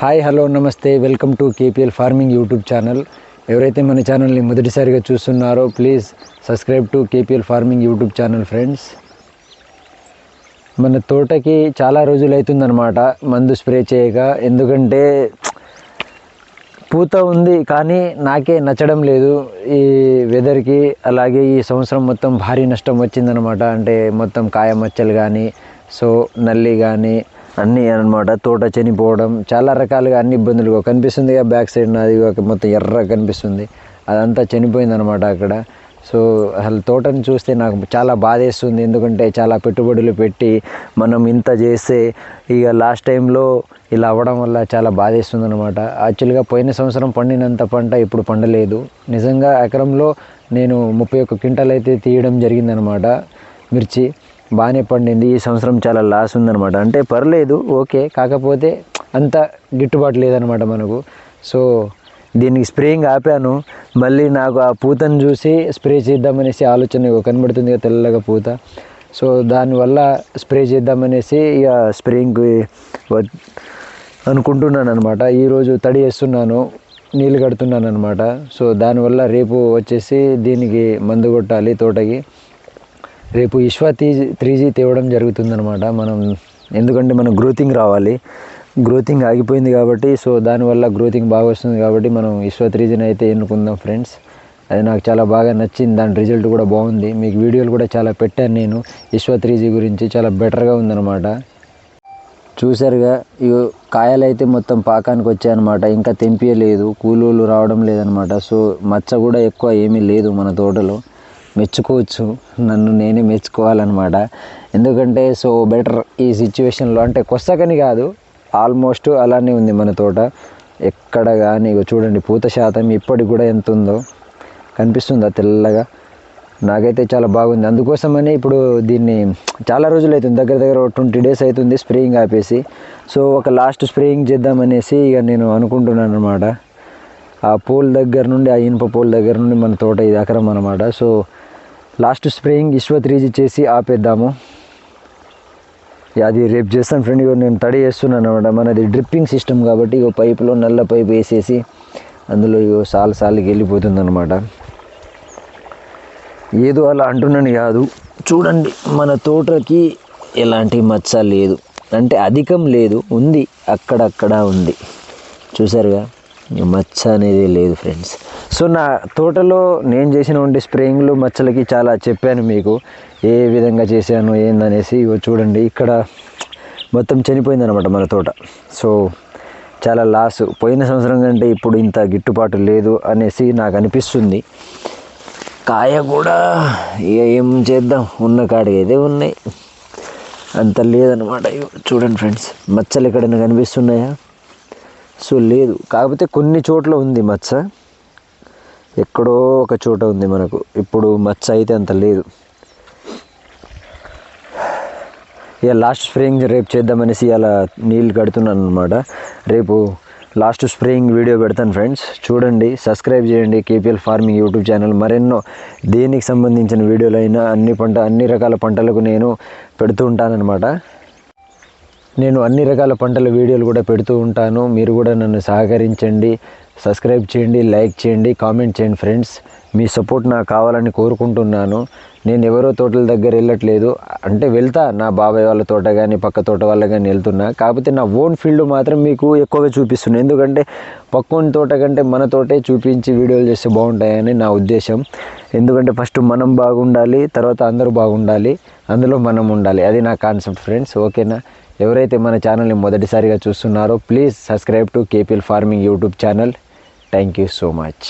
Hi hello నమస్తే. Welcome to KPL farming YouTube channel. ఎవరైతే మన ఛానల్ని మొదటిసారిగా చూస్తున్నారో please subscribe to KPL farming YouTube channel friends. మన తోటకి చాలా రోజులు అవుతుందన్నమాట. మందు స్ప్రే చేయక ఎందుకంటే పూత ఉంది కానీ నాకే నచ్చడం లేదు. ఈ వెదర్కి అలాగే ఈ సంవత్సరం మొత్తం భారీ నష్టం వచ్చిందనమాట అంటే మొత్తం కాయ మచ్చలు కానీ సో నల్లి కానీ అన్నీ అనమాట. తోట చనిపోవడం చాలా రకాలుగా అన్ని ఇబ్బందులు కనిపిస్తుంది బ్యాక్ సైడ్ నాది ఒక మొత్తం ఎర్ర కనిపిస్తుంది. అదంతా చనిపోయిందనమాట అక్కడ. సో అసలు తోటను చూస్తే నాకు చాలా బాధేస్తుంది. ఎందుకంటే చాలా పెట్టుబడులు పెట్టి మనం ఇంత చేస్తే ఇక లాస్ట్ టైంలో ఇలా అవ్వడం వల్ల చాలా బాధేస్తుంది అనమాట యాక్చువల్గా పోయిన సంవత్సరం పండినంత పంట ఇప్పుడు పండలేదు. నిజంగా ఎకరంలో నేను ముప్పై ఒక్క క్వింటల్ అయితే తీయడం జరిగిందనమాట మిర్చి. బాగానే పండింది ఈ సంవత్సరం చాలా లాస్ ఉందనమాట అంటే పర్లేదు ఓకే కాకపోతే అంత గిట్టుబాటు లేదనమాట మనకు. సో దీనికి స్ప్రేయింగ్ ఆపాను. మళ్ళీ నాకు ఆ పూతను చూసి స్ప్రే చేద్దామనేసి ఆలోచన కనబడుతుంది కదా తెల్లగా పూత. సో దానివల్ల స్ప్రే చేద్దామనేసి ఇక స్ప్రేయింగ్ అనుకుంటున్నాను అనమాట ఈరోజు తడి వేస్తున్నాను నీళ్ళు కడుతున్నాను అనమాట సో దానివల్ల రేపు వచ్చేసి దీనికి మందు కొట్టాలి తోటకి. రేపు ఇష్వా త్రీ త్రీ జీ తేవడం జరుగుతుందనమాట మనం ఎందుకంటే మనం గ్రోతింగ్ రావాలి. గ్రోతింగ్ ఆగిపోయింది కాబట్టి సో దానివల్ల గ్రోతింగ్ బాగా వస్తుంది కాబట్టి మనం విశ్వ త్రీ జీని అయితే ఎన్నుకుందాం ఫ్రెండ్స్. అది నాకు చాలా బాగా నచ్చింది. దాని రిజల్ట్ కూడా బాగుంది. మీకు వీడియోలు కూడా చాలా పెట్టాను నేను. ఇష్వా త్రీ జీ గురించి చాలా బెటర్గా ఉందన్నమాట. చూసారుగా ఇగో కాయలు అయితే మొత్తం పాకానికి వచ్చాయన్నమాట. ఇంకా తెంపియలేదు. కూలోళ్ళు రావడం లేదనమాట సో మచ్చ కూడా ఎక్కువ ఏమీ లేదు మన తోటలో. మెచ్చుకోవచ్చు. నన్ను నేనే మెచ్చుకోవాలన్నమాట. ఎందుకంటే సో బెటర్ ఈ సిచ్యువేషన్లో అంటే కొస్తకని కాదు ఆల్మోస్ట్ అలానే ఉంది మన తోట. ఎక్కడ కానీ చూడండి పూత శాతం ఇప్పటికి కూడా ఎంత ఉందో కనిపిస్తుందా తెల్లగా. నాకైతే చాలా బాగుంది. అందుకోసమని ఇప్పుడు దీన్ని చాలా రోజులు అవుతుంది దగ్గర దగ్గర ట్వంటీ డేస్ అవుతుంది స్ప్రేయింగ్ ఆపేసి. సో ఒక లాస్ట్ స్ప్రేయింగ్ చేద్దామనేసి ఇక నేను అనుకుంటున్నాను అనమాట ఆ పోల్ దగ్గర నుండి ఆ ఇనుప పోల్ దగ్గర నుండి మన తోట ఇది ఎకరం అనమాట సో లాస్ట్ స్ప్రేయింగ్ ఇష్వత్ రీజీ చేసి ఆపేద్దాము. అది రేపు చేస్తాను ఫ్రెండ్ ఇక నేను తడి చేస్తున్నాను అనమాట. మనది డ్రిప్పింగ్ సిస్టమ్ కాబట్టి ఇక పైపులో నల్ల పైపు వేసేసి అందులో ఇగో సాలు సాలుకి వెళ్ళిపోతుంది అనమాట ఏదో అలా అంటున్నాను కాదు చూడండి మన తోటకి ఎలాంటి మచ్చ లేదు. అంటే అధికం లేదు ఉంది అక్కడక్కడ ఉంది. చూసారుగా? మచ్చ అనేది లేదు ఫ్రెండ్స్. సో నా తోటలో నేను చేసినటువంటి స్ప్రేయింగ్లు మచ్చలకి చాలా చెప్పాను మీకు. ఏ విధంగా చేశాను ఏందనేసి ఇగో చూడండి. ఇక్కడ మొత్తం చనిపోయిందనమాట మన తోట. సో చాలా లాస్. పోయిన సంవత్సరం కంటే ఇప్పుడు ఇంత గిట్టుబాటు లేదు అనేసి నాకు అనిపిస్తుంది. కాయ కూడా ఇక ఏం చేద్దాం? ఉన్న కాడికి అయితే ఉన్నాయి. అంత లేదనమాట ఇగో. చూడండి ఫ్రెండ్స్. మచ్చలు ఎక్కడైనా కనిపిస్తున్నాయా? సో లేదు. కాకపోతే కొన్ని చోట్ల ఉంది మచ్చ. ఎక్కడో ఒక చోట ఉంది మనకు. ఇప్పుడు మచ్చ అయితే అంత లేదు. ఇక లాస్ట్ స్ప్రేయింగ్ రేపు చేద్దామనేసి అలా నీళ్ళు కడుతున్నాను అనమాట రేపు లాస్ట్ స్ప్రేయింగ్ వీడియో పెడతాను ఫ్రెండ్స్ చూడండి సబ్స్క్రైబ్ చేయండి కేపీఎల్ ఫార్మింగ్ యూట్యూబ్ ఛానల్ మరెన్నో దేనికి సంబంధించిన వీడియోలైనా అన్ని పంట అన్ని రకాల పంటలకు నేను పెడుతూ ఉంటానన్నమాట. నేను అన్ని రకాల పంటల వీడియోలు కూడా పెడుతూ ఉంటాను. మీరు కూడా నన్ను సహకరించండి. సబ్స్క్రైబ్ చేయండి లైక్ చేయండి కామెంట్ చేయండి ఫ్రెండ్స్. మీ సపోర్ట్ నాకు కావాలని కోరుకుంటున్నాను. నేను ఎవరో తోటల దగ్గర వెళ్ళట్లేదు. అంటే వెళ్తా నా బాబాయ్ వాళ్ళ తోట కానీ పక్క తోట వాళ్ళ కానీ వెళ్తున్నా. కాకపోతే నా ఓన్ ఫీల్డ్ మాత్రం మీకు ఎక్కువగా చూపిస్తున్నాను ఎందుకంటే పక్కన తోట కంటే మన తోటే చూపించి వీడియోలు చేస్తే బాగుంటాయని నా ఉద్దేశం. ఎందుకంటే ఫస్ట్ మనం బాగుండాలి తర్వాత అందరూ బాగుండాలి అందులో మనం ఉండాలి. అది నా కాన్సెప్ట్ ఫ్రెండ్స్. ఓకేనా? ఎవరైతే మన ఛానల్ని మొదటిసారిగా చూస్తున్నారో please subscribe to KPL farming YouTube channel thank you so much